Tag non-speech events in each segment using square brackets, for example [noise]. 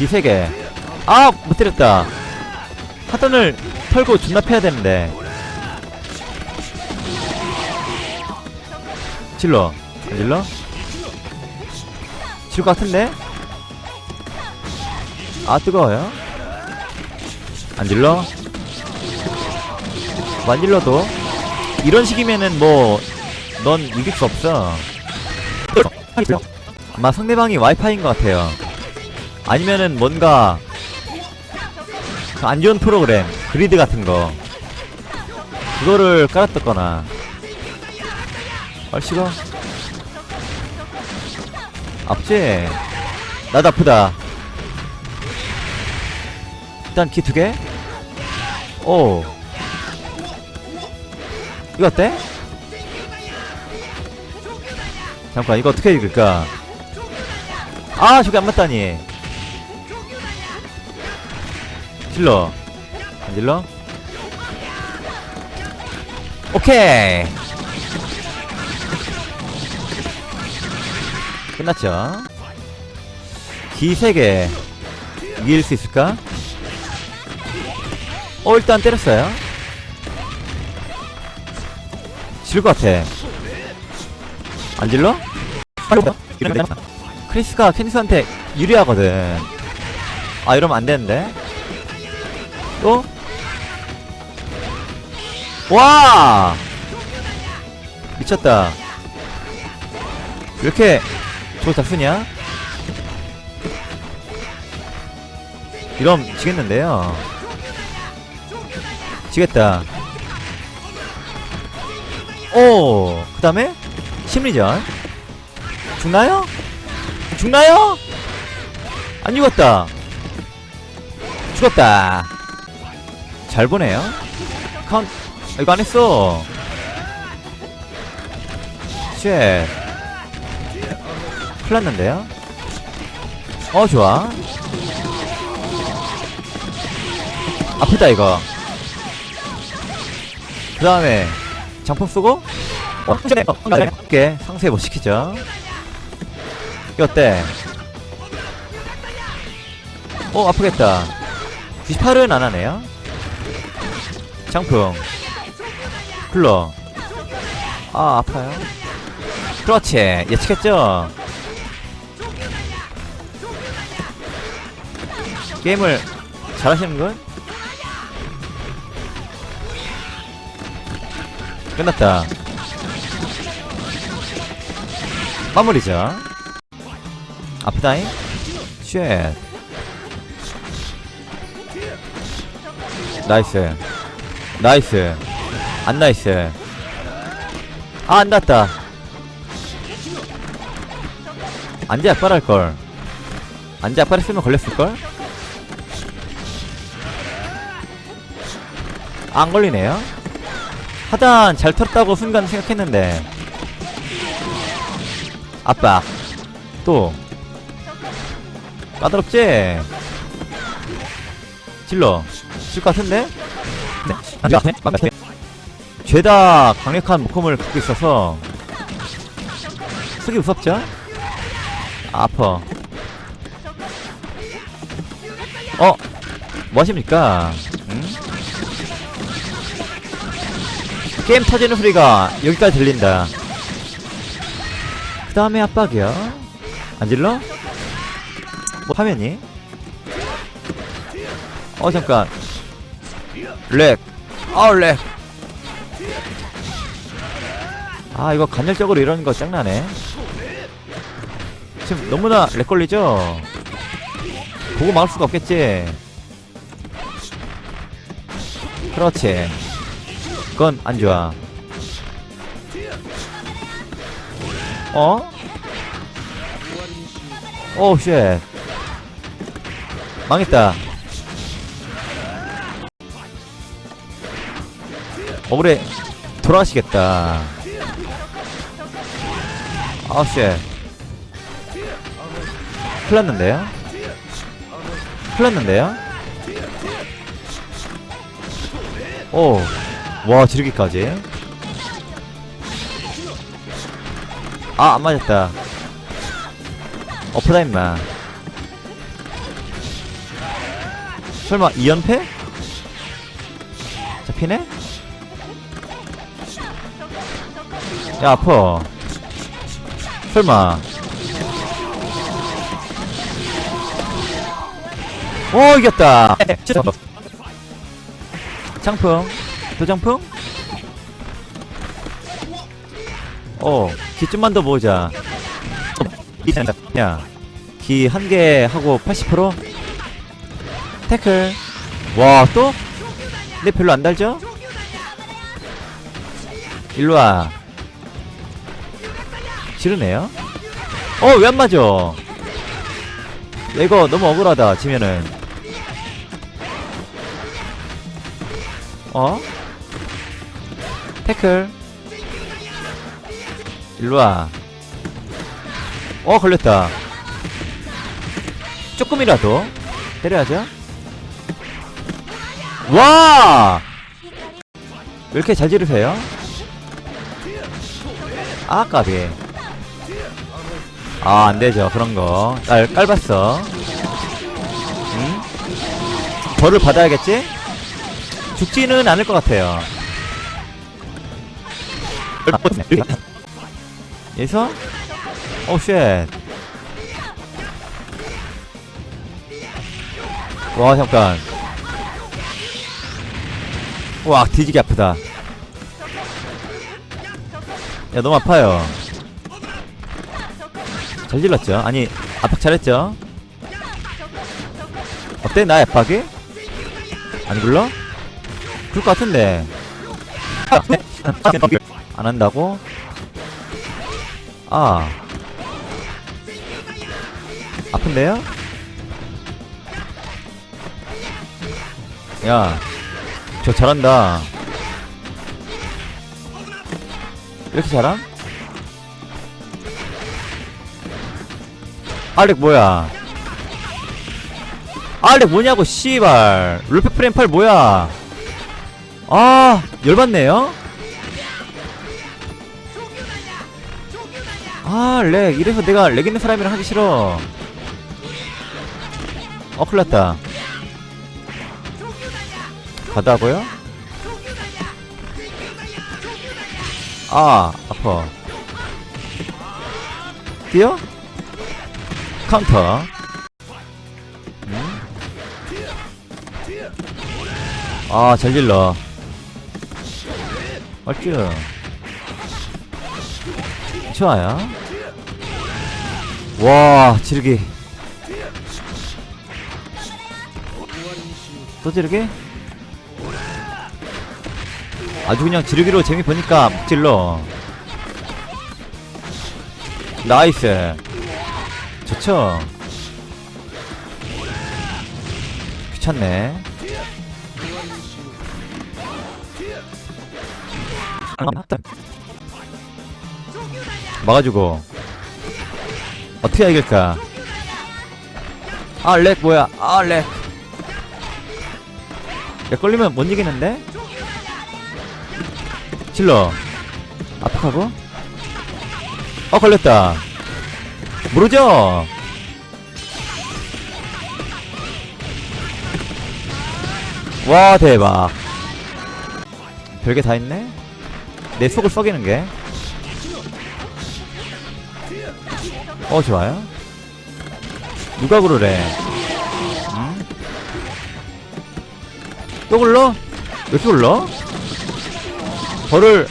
기세계 아! 못 때렸다 하단을 털고 존나 패야 되는데 질러 안 질러? 질 것 같은데? 아 뜨거워요? 안 질러? 뭐안 질러도 이런 식이면은 뭐 넌 이길 수 없어 아마 상대방이 와이파이인 것 같아요 아니면은 뭔가 그안 좋은 프로그램 그리드 같은 거 그거를 깔았었거나 얼씨가 아프지? 나도 아프다 일단 키 두 개? 오 이거 어때? 잠깐 이거 어떻게 읽을까 아 저게 안 맞다니 질러. 안 질러? 오케이. 끝났죠? 기세계 이길 수 있을까? 어 일단 때렸어요. 질 것 같아. 안 질러? [laughs] 크리스가 캔디스한테 유리하거든. 아 이러면 안 되는데 또? 와! 미쳤다. 왜 이렇게 잘 쓰냐? 이럼 지겠는데요. 지겠다. 오, 그 다음에 심리전. 죽나요? 죽나요? 안 죽었다. 죽었다. 잘 보네요. 아, 이거 안 했어. 쉣. 큰일 났는데요? 어, 좋아. 아프다, 이거. 그 다음에, 장풍 쓰고, 어, 함께 상세 못 시키죠. 이거 어때? 어, 아프겠다. 98은 안 하네요. 장풍 클러. 아 아파요? 그렇지. 예측했죠? 게임을 잘하시는군 끝났다. 마무리죠. 아프다잉? 쉣. 나이스 나이스. 안 나이스. 아 안 났다. 안돼 악발할걸. 안돼 악발했으면 걸렸을걸? 안 걸리네요. 하단 잘 털었다고 순간 생각했는데. 압박 또. 까다롭지? 질러. 질것 같은데. 죄다 강력한 목컴을 갖고 있어서 쓰기 무섭죠? 아퍼 어? 뭐 하십니까? 응? 게임 터지는 소리가 여기까지 들린다 그 다음에 압박이요 안 질러? 뭐 화면이? 어 잠깐 렉 아우 렉. 아 이거 간헐적으로 이러는 거 짱나네. 지금 너무나 렉 걸리죠? 보고 막을 수가 없겠지. 그렇지. 그건 안 좋아. 어? 오 쉣. 망했다. 억울해 돌아가시겠다 아우씨 큰일났는데요? 큰일났는데요? 오, 와 지르기까지 아 안맞았다 엎어다 임마 설마 2연패? 야 아파. 설마. 오 이겼다. [laughs] 장풍. 도장풍? 어 기 좀만 더 모으자. 야기 한 개 하고 80% 태클. 와 또? 근데 별로 안 달죠? 일로와 싫으네요 어 왜 안 맞아 야, 이거 너무 억울하다 지면은 어? 태클 일로와 어 걸렸다 조금이라도 때려야죠 와! 왜 이렇게 잘 지르세요? 아, 까비. 아, 안 되죠. 그런 거. 깔, 깔봤어. 응? 벌을 받아야겠지? 죽지는 않을 것 같아요. [laughs] 여기서? 오, 쉣. 와, 잠깐. 와 뒤지게 아프다 야 너무 아파요 잘 질렀죠 아니 압박 잘했죠 어때 나의 압박이? 안 굴러? 그럴 것 같은데 [laughs] 안 한다고? 아 아픈데요? 야저 잘한다. 이렇게 잘함? 알렉 뭐야? 알렉 뭐냐고 씨발. 롤페 프레임 8 뭐야? 아 열받네요. 아 렉. 이래서 내가 렉 있는 사람이랑 하기 싫어. 어 큰일났다. 가다고요? 아 아파 뛰어? 카운터. 음? 아 잘 질러. 얼쭈 좋아요. 와 지르기. 또 지르기? 아주 그냥 지르기로 재미 보니까 막 질러. 나이스 좋죠? 귀찮네. 막아주고. 어떻게 이길까? 아 렉 뭐야? 아렉렉 걸리면 못 이기는데? 질러. 압박하고? 어 걸렸다 모르죠? 와 대박. 별게 다 있네? 내 속을 썩이는 게? 어 좋아요. 누가 그러래? 응? 또 굴러? 왜 이렇게 굴러? 벌을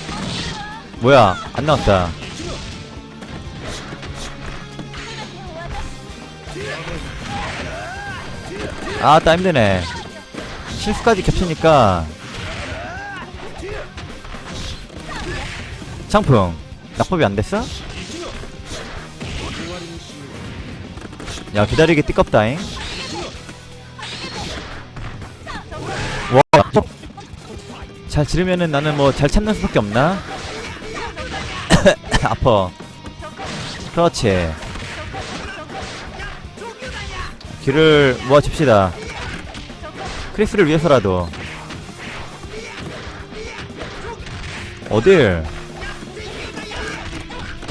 뭐야 안 나왔다 아따 힘드네 실수까지 겹치니까 창풍 낙법이 안 됐어? 야 기다리기 띠껍다잉 와잘 지르면은 나는 뭐 잘 참는 수밖에 없나? [coughs] 아파. 그렇지. 딜을 모아칩시다. 크리스를 위해서라도. 어딜?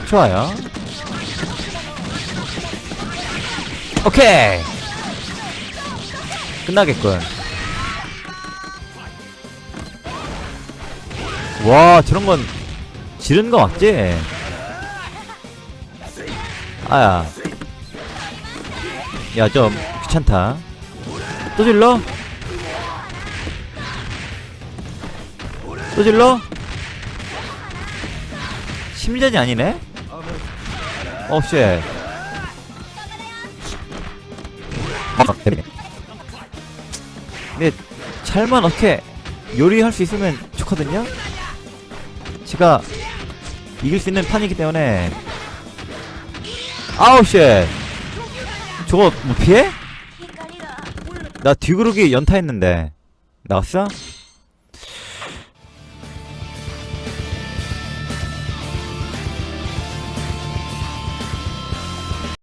좋아요. 오케이! 끝나겠군. 와 저런건 지른 거 맞지? 아야. 야 좀 귀찮다 또 질러? 또 질러? 심리전이 아니네? 어, 쉣. 근데, 잘만 어떻게 요리할 수 있으면 좋거든요? 제가 이길 수 있는 판이기 때문에. 아우, 쉣. 저거, 뭐, 피해? 나 뒤구르기 연타했는데. 나왔어?